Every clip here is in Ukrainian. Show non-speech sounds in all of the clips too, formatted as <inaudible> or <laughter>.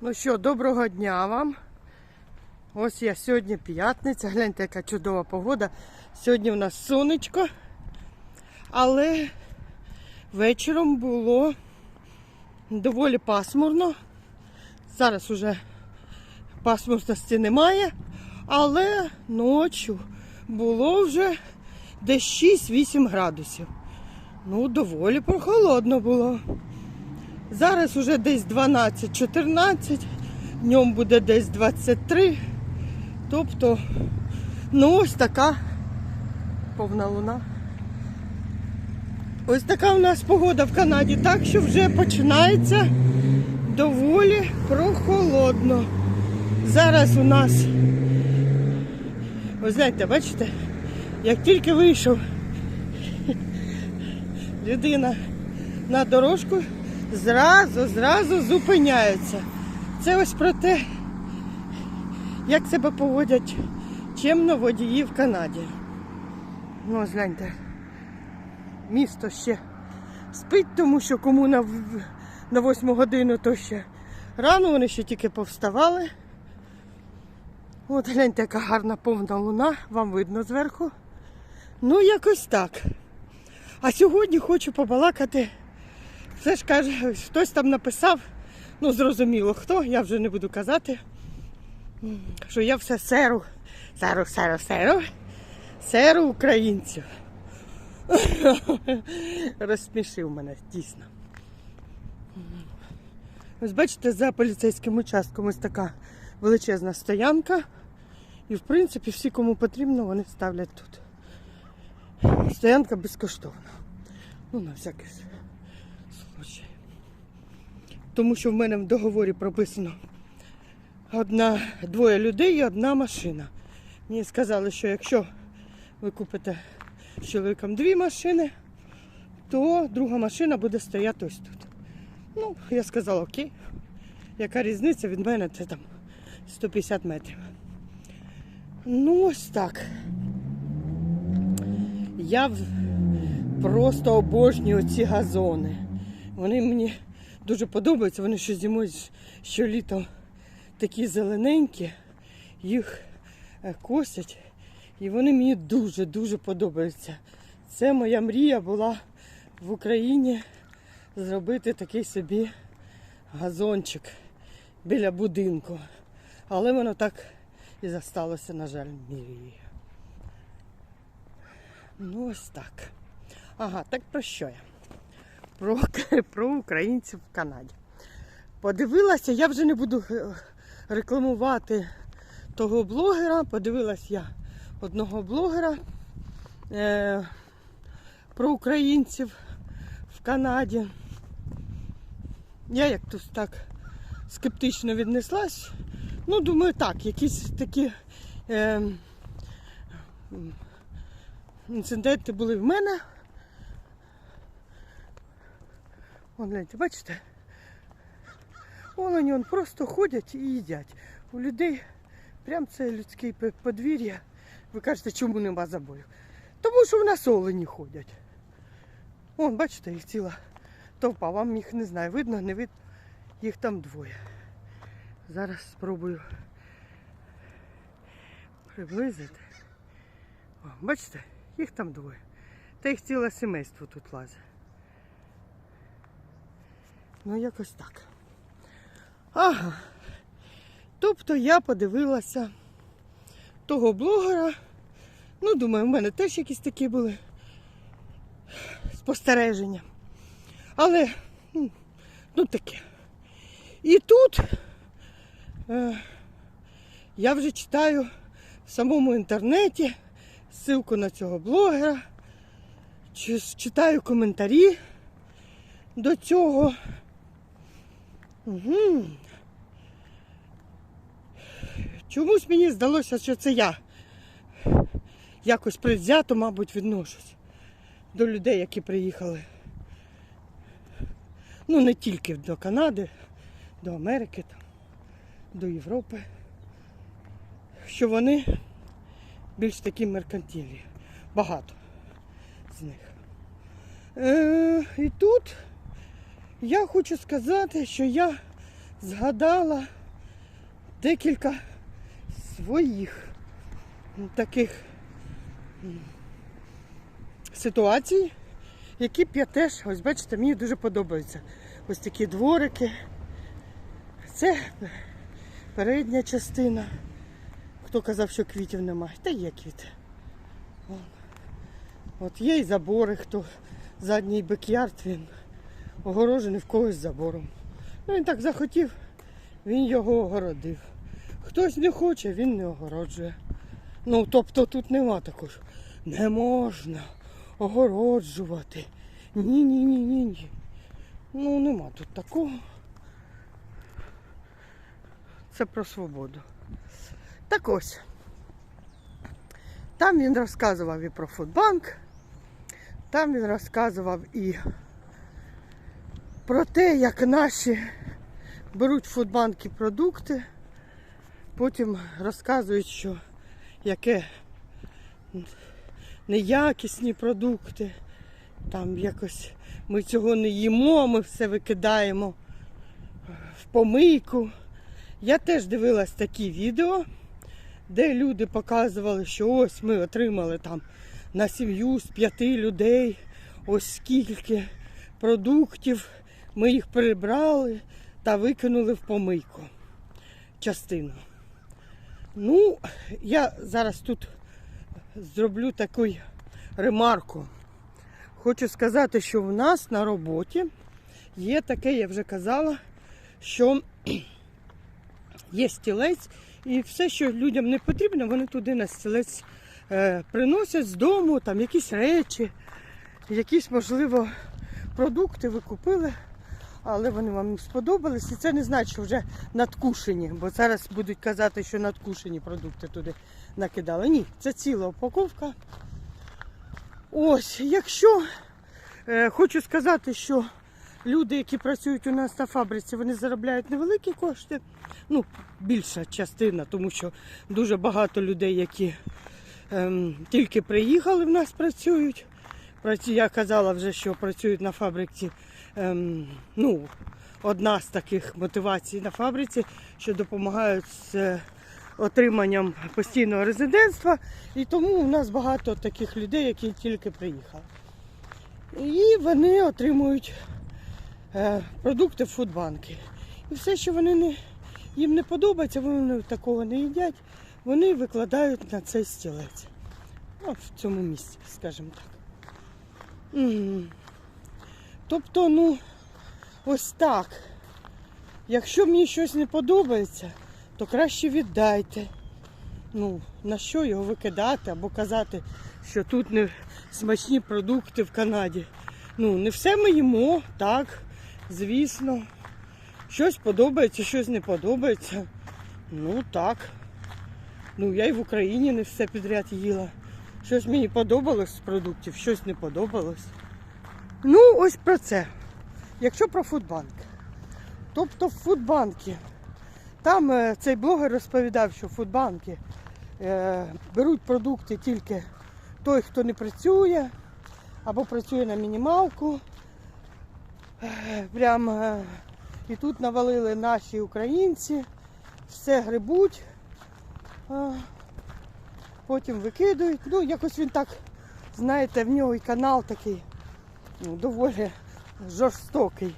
Ну що, доброго дня вам. Ось я сьогодні п'ятниця. Гляньте, яка чудова погода. Сьогодні у нас сонечко, але вечором було доволі пасмурно. Зараз уже пасмурності немає, але ночі було вже десь 6-8 градусів. Ну, доволі прохолодно було. Зараз уже десь 12-14, днем буде десь 23. Тобто, ну ось така повна луна. Ось така у нас погода в Канаді, так що вже починається доволі прохолодно. Зараз у нас, ви знаєте, бачите, як тільки вийшов <laughs> людина на дорожку, зразу, зразу зупиняються. Це ось про те, як себе поводять чемно водії в Канаді. Ну, ось гляньте, місто ще спить, тому що кому на, на 8 годину, то ще рано, вони ще тільки повставали. От гляньте, яка гарна повна луна, вам видно зверху. Ну, якось так. А сьогодні хочу побалакати. Все ж каже, хтось там написав, ну зрозуміло хто, я вже не буду казати, що я все серу, серу, серу, серу, серу українців. <laughs> Розсмішив мене, дійсно. Ось бачите, за поліцейським участком ось така величезна стоянка. І в принципі всі, кому потрібно, вони ставлять тут. Стоянка безкоштовна. Ну, на всякий. Тому що в мене в договорі прописано одна, двоє людей і одна машина. Мені сказали, що якщо ви купите з чоловіком дві машини, то друга машина буде стояти ось тут. Ну, я сказала, окей. Яка різниця від мене це там 150 метрів. Ну, ось так. Я просто обожнюю ці газони. Вони мені дуже подобаються. Вони що зимою, що літом такі зелененькі, їх е, косять. І вони мені дуже-дуже подобаються. Це моя мрія була в Україні зробити такий собі газончик біля будинку. Але воно так і засталося, на жаль, мрією. Ну, ось так. Ага, так про що я? Про, про українців в Канаді. Подивилася, я вже не буду е, рекламувати того блогера. Подивилась я одного блогера е, про українців в Канаді. Я як тут так скептично віднеслась. Ну, думаю, так, якісь такі е, інциденти були в мене. Вон, гляньте, бачите? Олені он просто ходять і їдять. У людей прям це людське подвір'я. Ви кажете, чому нема забою? Тому що в нас олені ходять. Вон, бачите, їх ціла товпа. Вам їх не знаю, видно, не видно. Їх там двоє. Зараз спробую приблизити. О, бачите, їх там двоє. Та їх ціле сімейство тут лазить. Ну, якось так. Ага. Тобто я подивилася того блогера. Ну, думаю, в мене теж якісь такі були спостереження. Але, ну, ну таке. І тут е, я вже читаю в самому інтернеті ссылку на цього блогера, читаю коментарі до цього. Угу. Чомусь мені здалося, що це я якось предвзято, мабуть, відношусь до людей, які приїхали. Ну, не тільки до Канади, до Америки, там, до Європи. Що вони більш такі меркантильні. Багато з них. Е, і тут я хочу сказати, що я згадала декілька своїх таких ситуацій, які б я теж, ось бачите, мені дуже подобаються. Ось такі дворики. Це передня частина. Хто казав, що квітів немає? Та є квіти. От є і забори, хто задній бекярд, він огорожений в когось забором. Ну, він так захотів, він його огородив. Хтось не хоче, він не огороджує. Ну, тобто тут нема такого. Не можна огороджувати. Ні, ні, ні, ні, ні. Ну, нема тут такого. Це про свободу. Так ось. Там він розказував і про Фудбанк, там він розказував і про те, як наші беруть в Фудбанки продукти, потім розказують, що яке неякісні продукти, там якось ми цього не їмо, ми все викидаємо в помийку. Я теж дивилась такі відео, де люди показували, що ось ми отримали там на сім'ю з п'яти людей, ось скільки продуктів, ми їх прибрали та викинули в помийку частину. Ну, я зараз тут зроблю таку ремарку. Хочу сказати, що в нас на роботі є таке, я вже казала, що є стілець, і все, що людям не потрібно, вони туди на стілець е, приносять з дому, там якісь речі, якісь, можливо, продукти ви купили, але вони вам сподобались. І це не значить, що вже надкушені, бо зараз будуть казати, що надкушені продукти туди накидали. Ні, це ціла упаковка. Ось, якщо е, хочу сказати, що люди, які працюють у нас на фабриці, вони заробляють невеликі кошти. Ну, більша частина, тому що дуже багато людей, які ем, тільки приїхали в нас працюють. Я казала вже, що працюють на фабриці. Ем, ну, одна з таких мотивацій на фабриці, що допомагають з е, отриманням постійного резидентства. І тому у нас багато таких людей, які тільки приїхали. І вони отримують е, продукти в фудбанки. І все, що вони не, їм не подобається, вони такого не їдять, вони викладають на цей стілець. Ну, в цьому місці, скажімо так. М. Тобто, ну, ось так. Якщо мені щось не подобається, то краще віддайте. Ну, на що його викидати або казати, що тут не смачні продукти в Канаді. Ну, не все ми їмо, так, звісно. Щось подобається, щось не подобається. Ну так. Ну, я і в Україні не все підряд їла. Щось мені подобалось з продуктів, щось не подобалось. Ну, ось про це. Якщо про Фудбанк. Тобто в Фудбанки. Там е, цей блогер розповідав, що Фудбанки е, беруть продукти тільки той, хто не працює, або працює на мінімалку. Е, Прям е, і тут навалили наші українці, все грибуть, е, потім викидують. Ну, якось він так, знаєте, в нього і канал такий доволі жорстокий.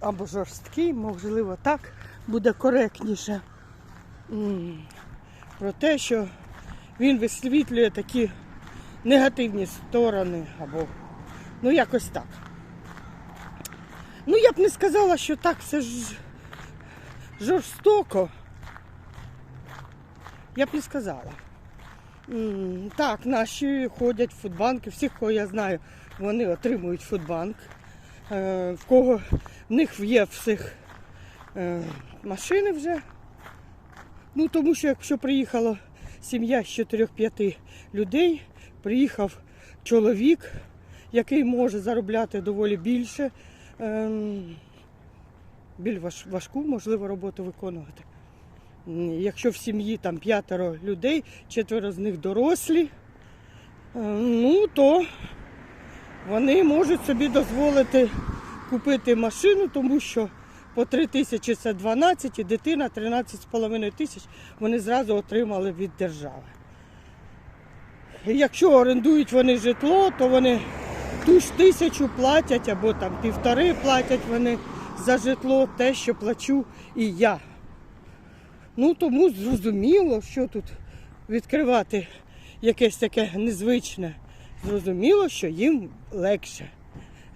Або жорсткий, можливо, так буде коректніше. Про те, що він висвітлює такі негативні сторони, або ну якось так. Ну, я б не сказала, що так все ж жорстоко. Я б не сказала. Так, наші ходять в фудбанки, всіх, кого я знаю, вони отримують фудбанк. Е, В кого в них є всіх е, машини вже. Ну, тому що якщо приїхала сім'я з 4-5 людей, приїхав чоловік, який може заробляти доволі більше, ем, більш важку, можливо, роботу виконувати. Якщо в сім'ї там п'ятеро людей, четверо з них дорослі, е, ну то вони можуть собі дозволити купити машину, тому що по 3 тисячі це 12, і дитина 13,5 тисяч вони зразу отримали від держави. Якщо орендують вони житло, то вони ту ж тисячу платять або там півтори платять вони за житло, те, що плачу і я. Ну тому зрозуміло, що тут відкривати якесь таке незвичне. Зрозуміло, що їм легше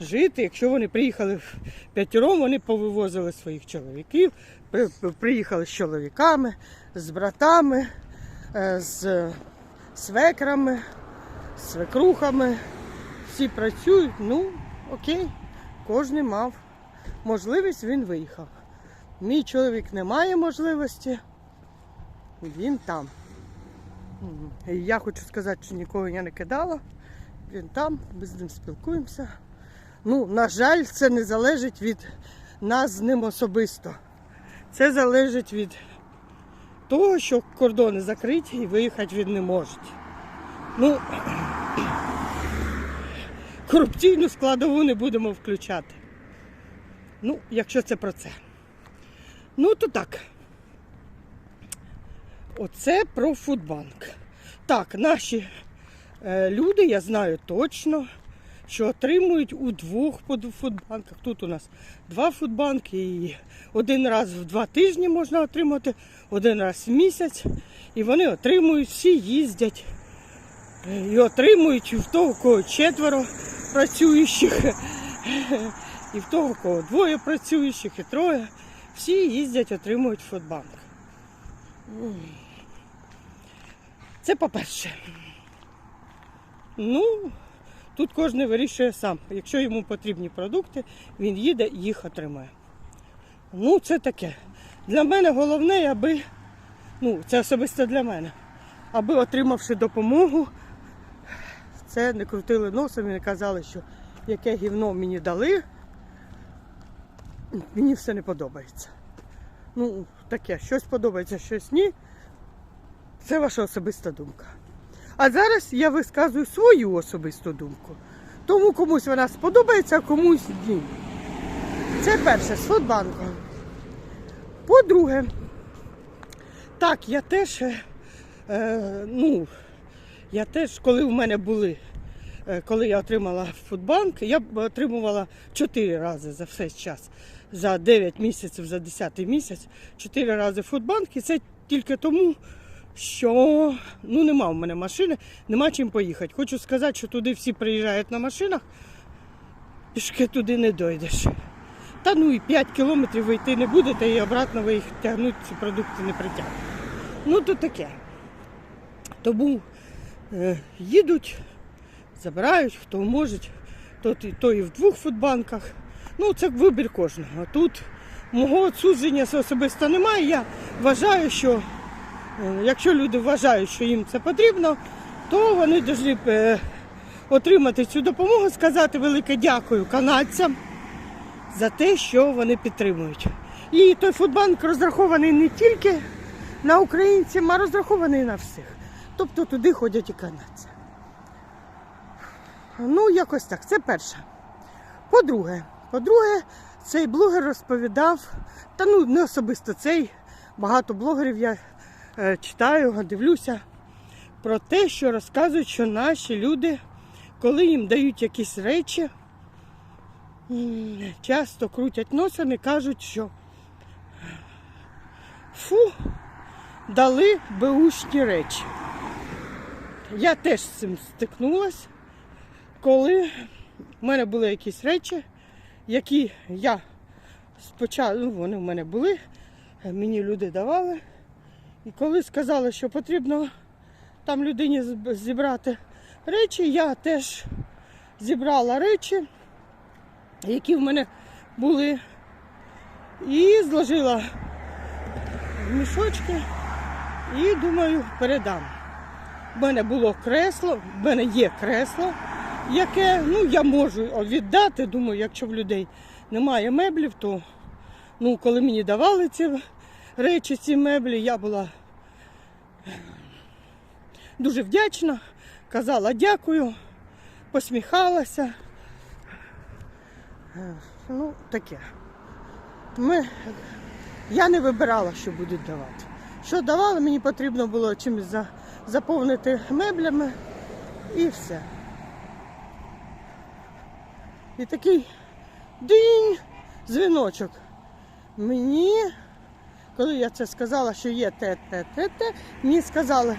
жити. Якщо вони приїхали в п'ятером, вони повивозили своїх чоловіків, приїхали з чоловіками, з братами, е, з свекрами, з свекрухами. Всі працюють, ну окей, кожен мав можливість, він виїхав. Мій чоловік не має можливості, він там. Я хочу сказати, що нікого я не кидала. Він там, ми з ним спілкуємося. Ну, на жаль, це не залежить від нас з ним особисто. Це залежить від того, що кордони закриті і виїхати він не може. Ну, <clears throat> корупційну складову не будемо включати. Ну, якщо це про це. Ну, то так. Оце про Фудбанк. Так, наші люди, я знаю точно, що отримують у двох фудбанках. Тут у нас два фудбанки і один раз в два тижні можна отримати, один раз в місяць. І вони отримують, всі їздять е, і отримують і в того, кого четверо працюючих, <laughs> і в того, кого двоє працюючих, і троє. Всі їздять, отримують фудбанк. Це по-перше. Ну, тут кожен вирішує сам. Якщо йому потрібні продукти, він їде і їх отримає. Ну, це таке. Для мене головне, аби, ну, це особисто для мене, аби отримавши допомогу, це не крутили носом і не казали, що яке гівно мені дали, мені все не подобається. Ну, таке, щось подобається, щось ні. Це ваша особиста думка. А зараз я висказую свою особисту думку. Тому комусь вона сподобається, а комусь ні. Це перше з Фудбанком. По-друге, так, я теж, е, е, ну, я теж, коли в мене були, е, коли я отримала Фудбанк, я отримувала 4 рази за весь час. За 9 місяців, за 10 місяць, 4 рази Фудбанк. І це тільки тому, що ну, нема в мене машини, нема чим поїхати. Хочу сказати, що туди всі приїжджають на машинах, пішки туди не дойдеш. Та ну і 5 кілометрів ви йти не будете і обратно ви їх тягнути, ці продукти не притягнуть. Ну то таке. Тому е, їдуть, забирають, хто може, то, то і в двох фудбанках. Ну, це вибір кожного. Тут мого відсудження особисто немає. Я вважаю, що Якщо люди вважають, що їм це потрібно, то вони повинні е, отримати цю допомогу, сказати велике дякую канадцям за те, що вони підтримують. І той фудбанк розрахований не тільки на українців, а розрахований на всіх. Тобто туди ходять і канадці. Ну, якось так, це перше. По-друге, по-друге, цей блогер розповідав, та ну не особисто цей, багато блогерів я е, читаю, дивлюся про те, що розказують, що наші люди, коли їм дають якісь речі, часто крутять носом і кажуть, що фу, дали беушні речі. Я теж з цим стикнулася, коли в мене були якісь речі, які я спочатку, ну, вони в мене були, мені люди давали. І коли сказали, що потрібно там людині зібрати речі, я теж зібрала речі, які в мене були, і зложила в мішочки і думаю, передам. У мене було кресло, в мене є кресло, яке ну, я можу віддати. Думаю, якщо в людей немає меблів, то ну, коли мені давали ці речі, ці меблі, я була дуже вдячна, казала дякую, посміхалася. Е, Ну, таке. Ми... Я не вибирала, що будуть давати. Що давали, мені потрібно було чимось за... заповнити меблями і все. І такий динь дзвіночок. Мені, коли я це сказала, що є те, те, те, те, мені сказали,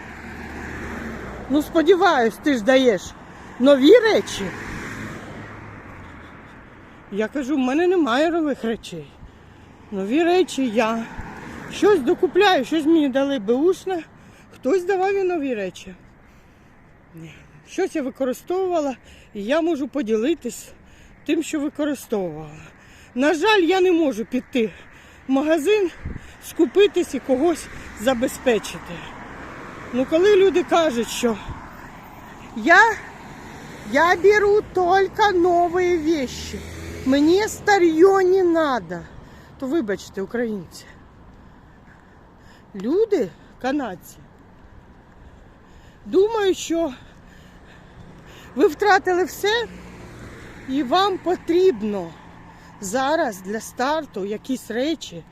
ну сподіваюсь, ти ж даєш нові речі. Я кажу, в мене немає нових речей. Нові речі я щось докупляю, щось мені дали беушне, хтось давав і нові речі. Щось я використовувала, і я можу поділитись тим, що використовувала. На жаль, я не можу піти в магазин, скупитись і когось забезпечити. Ну, коли люди кажуть, що я, я беру тільки нові вещи, мені старье не надо, то вибачте, українці. Люди, канадці, думають, що ви втратили все, і вам потрібно зараз для старту якісь речі,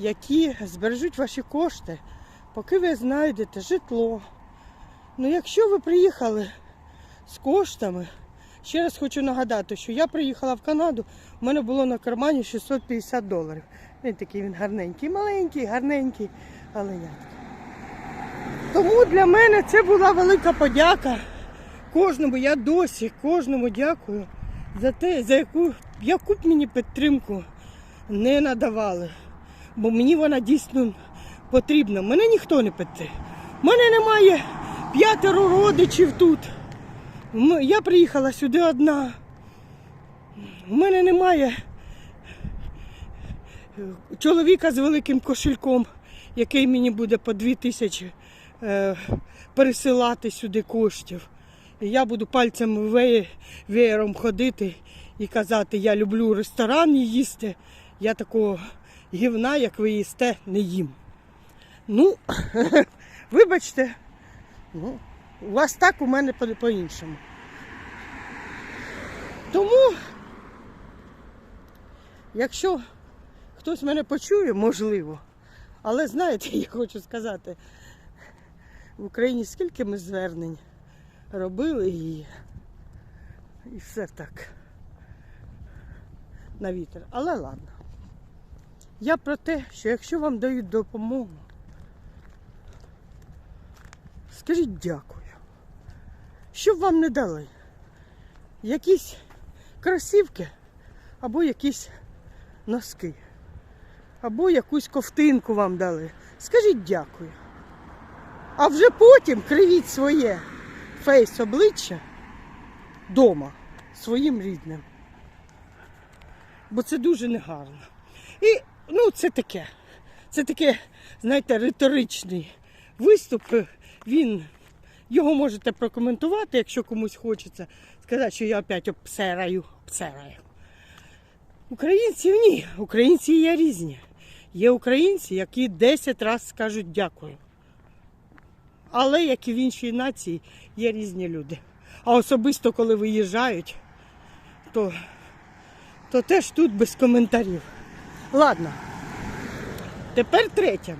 які збережуть ваші кошти, поки ви знайдете житло. Ну, якщо ви приїхали з коштами, ще раз хочу нагадати, що я приїхала в Канаду, у мене було на кармані 650 доларів. Він такий він гарненький, маленький, гарненький, але як. Тому для мене це була велика подяка кожному. Я досі кожному дякую за те, за яку, яку б мені підтримку не надавали. Бо мені вона дійсно потрібна. Мене ніхто не підтримує. У мене немає п'ятеро родичів тут. Я приїхала сюди одна. У мене немає е, чоловіка з великим кошельком, який мені буде по дві тисячі е, пересилати сюди коштів. І я буду пальцем ве- веєром ходити і казати, я люблю ресторан їсти. Я такого гівна, як ви їсте, не їм. Ну, <laughs> вибачте, ну, у вас так, у мене по- по-іншому. Тому, якщо хтось мене почує, можливо. Але знаєте, <laughs> я хочу сказати, в Україні скільки ми звернень робили і, і все так на вітер. Але ладно. Я про те, що якщо вам дають допомогу, скажіть дякую. Що б вам не дали? Якісь кросівки або якісь носки, або якусь ковтинку вам дали. Скажіть дякую. А вже потім кривіть своє фейс обличчя дома своїм рідним. Бо це дуже негарно. І ну, це таке. Це таке, знаєте, риторичний виступ. Він його можете прокоментувати, якщо комусь хочеться сказати, що я опять обсераю, обсераю. Українців ні. Українці є різні. Є українці, які 10 разів скажуть дякую. Але як і в іншій нації є різні люди. А особисто, коли виїжджають, то, то теж тут без коментарів. Ладно. Тепер третє.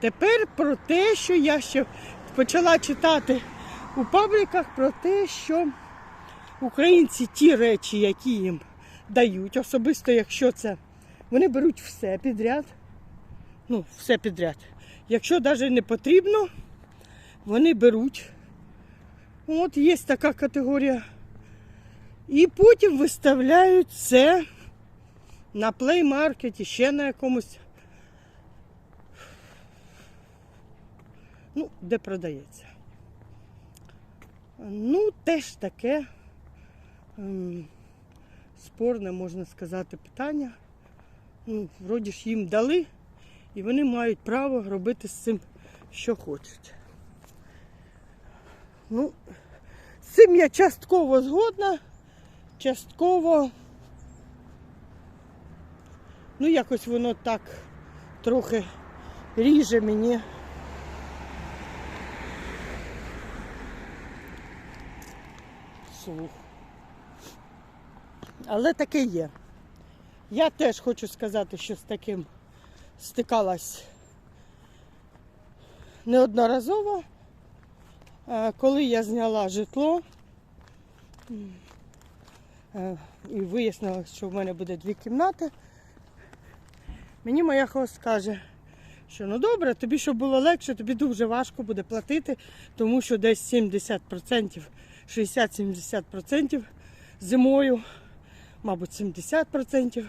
Тепер про те, що я ще почала читати у пабліках, про те, що українці ті речі, які їм дають, особисто якщо це вони беруть все підряд. Ну, все підряд. Якщо навіть не потрібно, вони беруть. От є така категорія. І потім виставляють це на плеймаркеті, ще на якомусь. Ну, де продається. Ну, теж таке ем, спорне, можна сказати, питання. Ну, вроді ж їм дали, і вони мають право робити з цим, що хочуть. Ну, з цим я частково згодна, частково. Ну, якось воно так трохи ріже мені. Слух. Але таке є. Я теж хочу сказати, що з таким стикалась неодноразово. Коли я зняла житло е, і вияснилось, що в мене буде дві кімнати, мені моя хост каже, що ну добре, тобі щоб було легше, тобі дуже важко буде платити, тому що десь 70%, 60-70% зимою, мабуть, 70%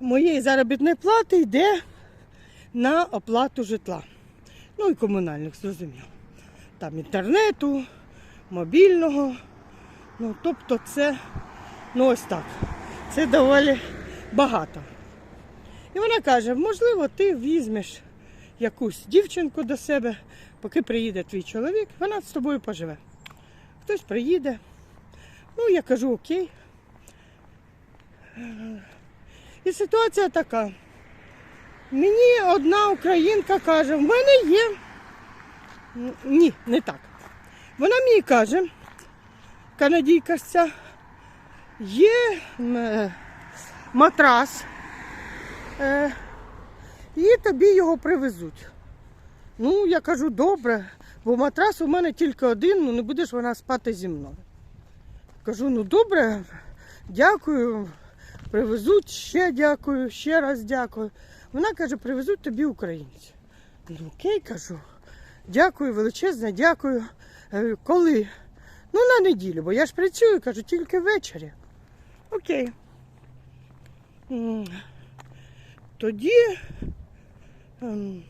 моєї заробітної плати йде на оплату житла. Ну і комунальних, зрозуміло. Там інтернету, мобільного. Ну, тобто це, ну ось так. Це доволі багато. І вона каже, можливо, ти візьмеш якусь дівчинку до себе, поки приїде твій чоловік, вона з тобою поживе. Хтось приїде. Ну, я кажу, окей. І ситуація така. Мені одна українка каже, в мене є. Ні, не так. Вона мені каже, канадійка є матрас, е, і тобі його привезуть. Ну, я кажу, добре, бо матрас у мене тільки один, ну не будеш вона спати зі мною. Кажу, ну добре, дякую, привезуть, ще дякую, ще раз дякую. Вона каже, привезуть тобі українці. Ну окей, кажу. Дякую, величезне, дякую. Е, Коли? Ну, на неділю, бо я ж працюю, кажу, тільки ввечері. Окей. Тоді, ем,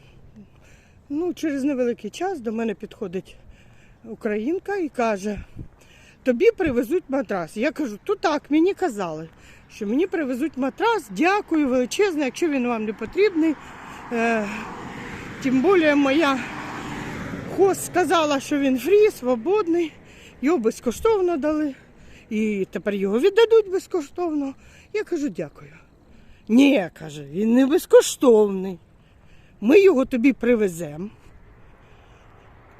ну, через невеликий час до мене підходить українка і каже, тобі привезуть матрас. Я кажу, то так, мені казали, що мені привезуть матрас, дякую величезне, якщо він вам не потрібний. Е, тим більше моя хост сказала, що він фрі, свободний, його безкоштовно дали. І тепер його віддадуть безкоштовно. Я кажу, дякую. Ні, каже, він не безкоштовний. Ми його тобі привеземо.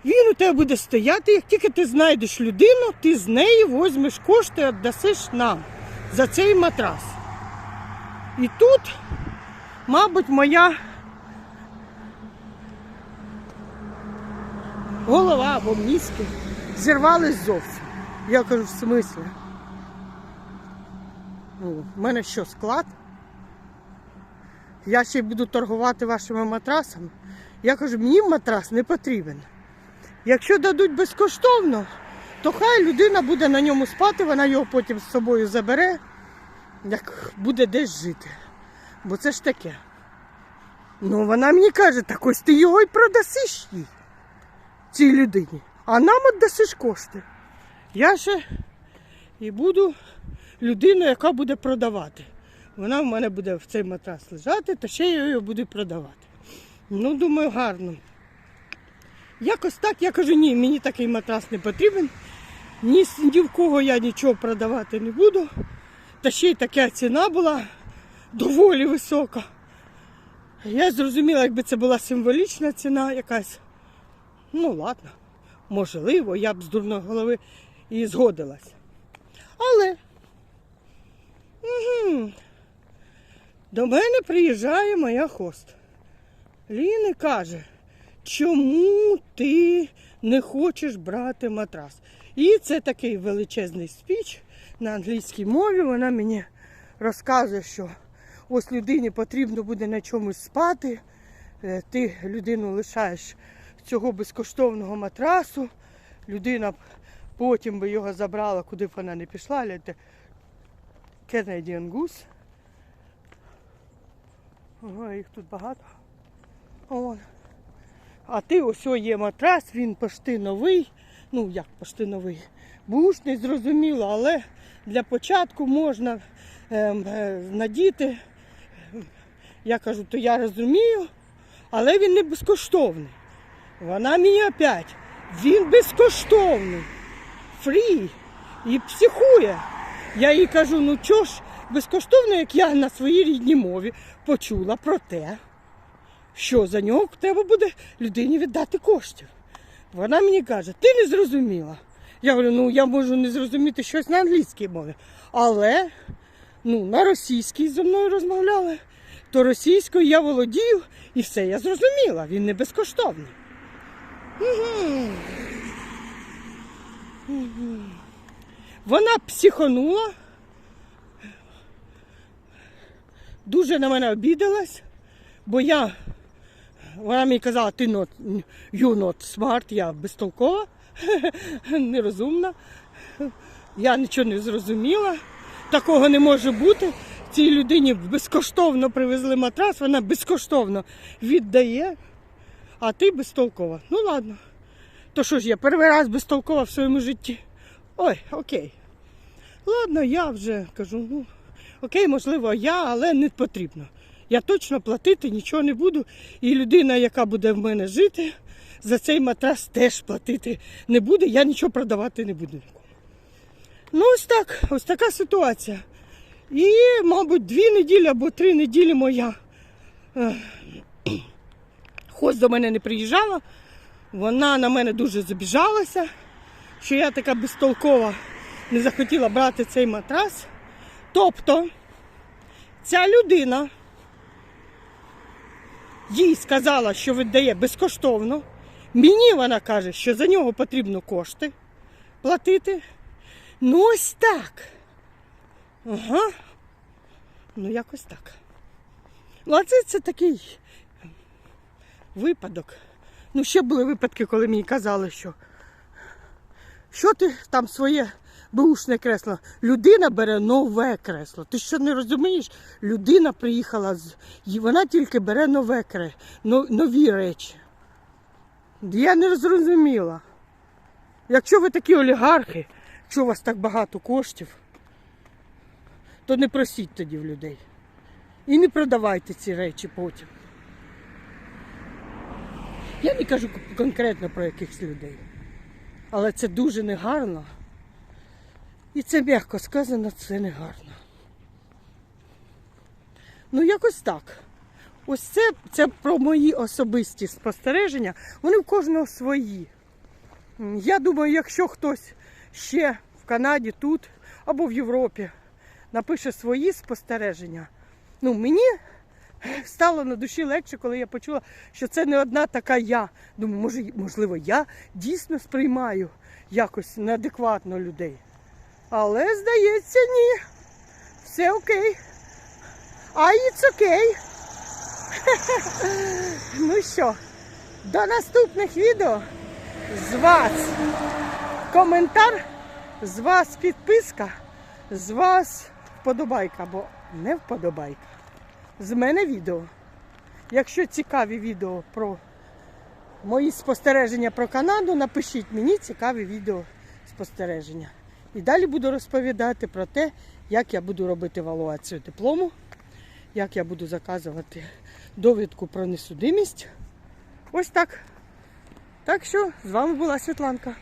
Він у тебе буде стояти, як тільки ти знайдеш людину, ти з неї візьмеш кошти і віддасиш нам за цей матрас. І тут, мабуть, моя голова або мізки зірвались зовсім. Я кажу, в смислі? В мене що, склад? Я ще буду торгувати вашими матрасами. Я кажу, мені матрас не потрібен. Якщо дадуть безкоштовно, то хай людина буде на ньому спати, вона його потім з собою забере, як буде десь жити. Бо це ж таке. Ну, вона мені каже, так ось ти його й продасиш їй, цій людині. А нам віддасиш кошти. Я ще і буду людиною, яка буде продавати. Вона в мене буде в цей матрас лежати, та ще я його буду продавати. Ну, думаю, гарно. Якось так я кажу, ні, мені такий матрас не потрібен. Ні, ні в кого я нічого продавати не буду. Та ще й така ціна була доволі висока. Я зрозуміла, якби це була символічна ціна якась. Ну, ладно, можливо, я б з дурної голови і згодилась. Але до мене приїжджає моя хост. Ліна каже, чому ти не хочеш брати матрас? І це такий величезний спіч на англійській мові. Вона мені розказує, що ось людині потрібно буде на чомусь спати. Е, Ти людину лишаєш цього безкоштовного матрасу. Людина потім би його забрала, куди б вона не пішла. Canadian Goose. Ага, їх тут багато. Вон. А ти ось є матрас, він пошти новий. Ну як пошти новий? Бушний, зрозуміло, але для початку можна ем, е, надіти. Я кажу, то я розумію, але він не безкоштовний. Вона мені опять. Він безкоштовний. Фрі. І психує. Я їй кажу, ну чого ж безкоштовно, як я на своїй рідній мові почула про те, що за нього треба буде людині віддати коштів. Вона мені каже, ти не зрозуміла. Я говорю, ну я можу не зрозуміти щось на англійській мові. Але ну, на російській зі мною розмовляли, то російською я володію і все, я зрозуміла, він не безкоштовний. Вона психонула, дуже на мене обідалась, бо я, вона мені казала, ти not, you not smart, я безтолкова, <laughs> нерозумна. Я нічого не зрозуміла. Такого не може бути. Цій людині безкоштовно привезли матрас, вона безкоштовно віддає, а ти безтолкова. Ну ладно. То що ж я перший раз безтолкова в своєму житті. Ой, окей. Ладно, я вже кажу, ну окей, можливо, я, але не потрібно. Я точно платити нічого не буду. І людина, яка буде в мене жити, за цей матрас теж платити не буде. Я нічого продавати не буду. Ну, ось так, ось така ситуація. І, мабуть, дві неділі або три неділі моя е, до мене не приїжджала. Вона на мене дуже забіжалася, що я така безтолкова не захотіла брати цей матрас. Тобто ця людина їй сказала, що віддає безкоштовно. Мені вона каже, що за нього потрібно кошти платити. Ну ось так. Ага. Ну, якось так. Ну, а це, це такий випадок. Ну, ще були випадки, коли мені казали, що що ти там своє бушне кресло? Людина бере нове кресло. Ти що не розумієш? Людина приїхала з. і вона тільки бере нове кресло, нові речі. Я не зрозуміла. Якщо ви такі олігархи, якщо у вас так багато коштів, то не просіть тоді в людей. І не продавайте ці речі потім. Я не кажу конкретно про якихось людей. Але це дуже негарно. І це м'яко сказано, це негарно. Ну, якось так. Ось це, це про мої особисті спостереження. Вони в кожного свої. Я думаю, якщо хтось ще в Канаді, тут або в Європі напише свої спостереження, ну мені стало на душі легше, коли я почула, що це не одна така я. Думаю, може, можливо, я дійсно сприймаю якось неадекватно людей. Але здається, ні. Все окей. А it's окей. <laughs> Ну що, до наступних відео. З вас коментар, з вас підписка, з вас вподобайка або не вподобайка. З мене відео. Якщо цікаві відео про мої спостереження про Канаду, напишіть мені цікаві відео спостереження. І далі буду розповідати про те, як я буду робити валуацію диплому, як я буду заказувати довідку про несудимість. Ось так. Так що з вами була Світланка.